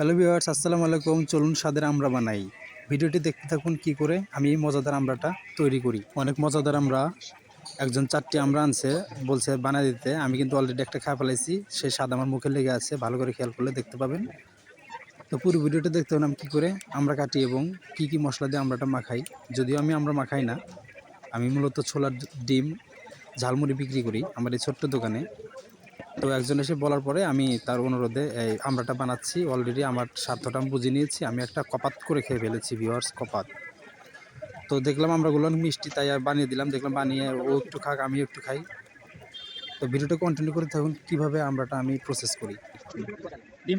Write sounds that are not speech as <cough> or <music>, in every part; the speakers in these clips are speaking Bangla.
হ্যালো ভিউয়ার্স, আসসালামু আলাইকুম। চলুন স্বাদের আমরা বানাই। ভিডিওটি দেখতে থাকুন কি করে আমি এই মজাদার আমরাটা তৈরি করি। অনেক মজাদার আমরা, একজন চারটি আমরা আনছে, বলছে বানিয়ে দিতে। আমি কিন্তু অলরেডি একটা খাওয়া ফেলাইছি সেই স্বাদ আমার মুখে লেগে আছে, ভালো করে খেয়াল করলে দেখতে পাবেন। তো পুরো ভিডিওটা দেখতে হলাম কী করে আমরা কাটি এবং কি কি মশলা দিয়ে আমরাটা মাখাই। যদিও আমি আমরা মাখাই না, আমি মূলত ছোলার ডিম, ঝালমুড়ি বিক্রি করি আমার এই ছোট্ট দোকানে। তো একজন এসে বলার পরে আমি তার অনুরোধে, এই আমড়াটা বানাচ্ছি অলরেডি আমার স্বার্থটা আমি বুঝে নিয়েছি, আমি একটা কপাত করে খেয়ে ফেলেছি ভিওয়ার্স কপাত। তো দেখলাম আমরাগুলো মিষ্টি, তাই আর বানিয়ে দিলাম, দেখলাম বানিয়ে ও একটু খাক আমি একটু খাই। তো ভিডিওটা কন্টিনিউ করে থাকুন কীভাবে আমরাটা আমি প্রসেস করি। ডিম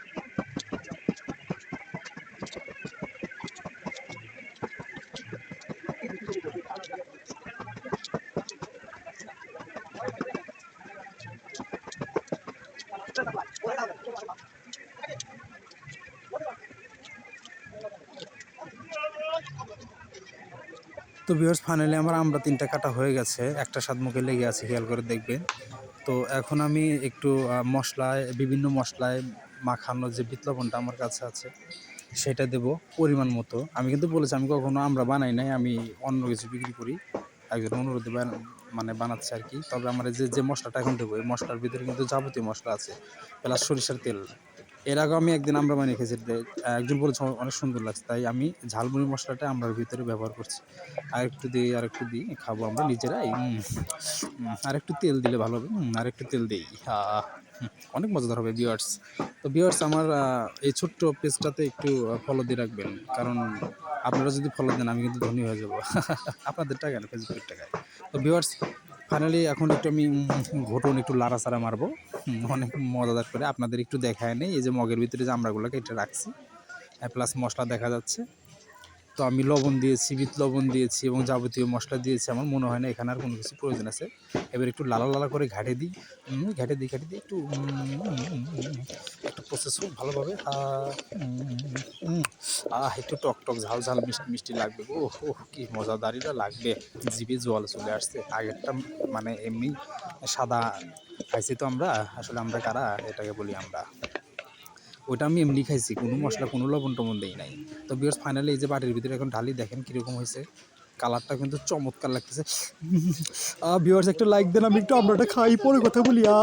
তো ভিউয়ার্স ফাইনালি আমার আমরা তিনটা কাটা হয়ে গেছে। একটা স্বাদ মুখে লেগে আছে, খেয়াল করে দেখবেন। তো এখন আমি একটু মশলায়, বিভিন্ন মশলায় মাখানো যে বিট লবণটা আমার কাছে আছে, সেটা দেব পরিমাণ মতো। আমি কিন্তু বলেছি, আমি কখনো আমরা বানাই নাই, আমি অন্য কিছু বিক্রি করি। একজন অনুরোধে মানে বানাচ্ছে আর কি। তবে আমার যে যে মশলাটা এখন দেবো, এই মশলার ভিতরে কিন্তু যাবতীয় মশলা আছে। প্লাস সরিষার তেল। এর আগে আমি একদিন আমরা বানিয়ে খেয়েছি একজন বলেছে, অনেক সুন্দর লাগছে। তাই আমি ঝালমুড়ি মশলাটা আমরার ভিতরে ব্যবহার করছি। আর একটু দিই আর একটু দিই, খাব আমরা নিজেরাই। আর একটু তেল দিলে ভালো হবে। আর একটু তেল দিই। অনেক মজাদার হবে বিয়ার্স তো বিয়ার্স আমার এই ছোট্ট পেজটাতে একটু ফলো দিয়ে রাখবেন। কারণ আপনারা যদি ফলো দেন, আমি কিন্তু ধনী হয়ে যাব। <laughs> আপনাদের টাকা না ফেসবুকের টাকায়? তো বিয়ার্স ফাইনালি এখন একটু আমি ঘটুন ঘটন একটু লাড়াচাড়া মারবো। অনেক মজাদার করে আপনাদের একটু দেখায় নেই। এই যে মগের ভিতরে যে আমরাগুলোকে এটা রাখছি। প্লাস মশলা দেখা যাচ্ছে। তো আমি লবণ দিয়েছি বিট লবণ দিয়েছি এবং যাবতীয় মশলা দিয়েছি। আমার মনে হয় না এখানে আর কোনো কিছু প্রয়োজন আছে। এবার একটু লালা লালা করে ঘাটে দিই। ঘাটে দিই ঘাটে দিই একটু একটু প্রসেস হোক ভালোভাবে। আহ, একটু টক টক ঝাল ঝাল মিষ্টি মিষ্টি লাগবে ও ও কি মজাদারিটা লাগবে। জিভে জল চলে আসছে। আগেরটা মানে এমনি সাদা খাইছি তো আমরা। আসলে আমরা কারা? এটাকে বলি আমরা। ওটা আমি এমনি খাইছি, কোনো মশলা, কোনো লবণ টবণ দেই নাই। তো বিয়ার্স ফাইনালি এই যে বাটির ভিতরে এখন ঢালি দেখেন কীরকম হয়েছে কালারটা কিন্তু চমৎকার লাগতেছে। বিয়ার্স একটা লাইক দেন, আমি একটু আমরাটা খাই, পরে কথা বলি আ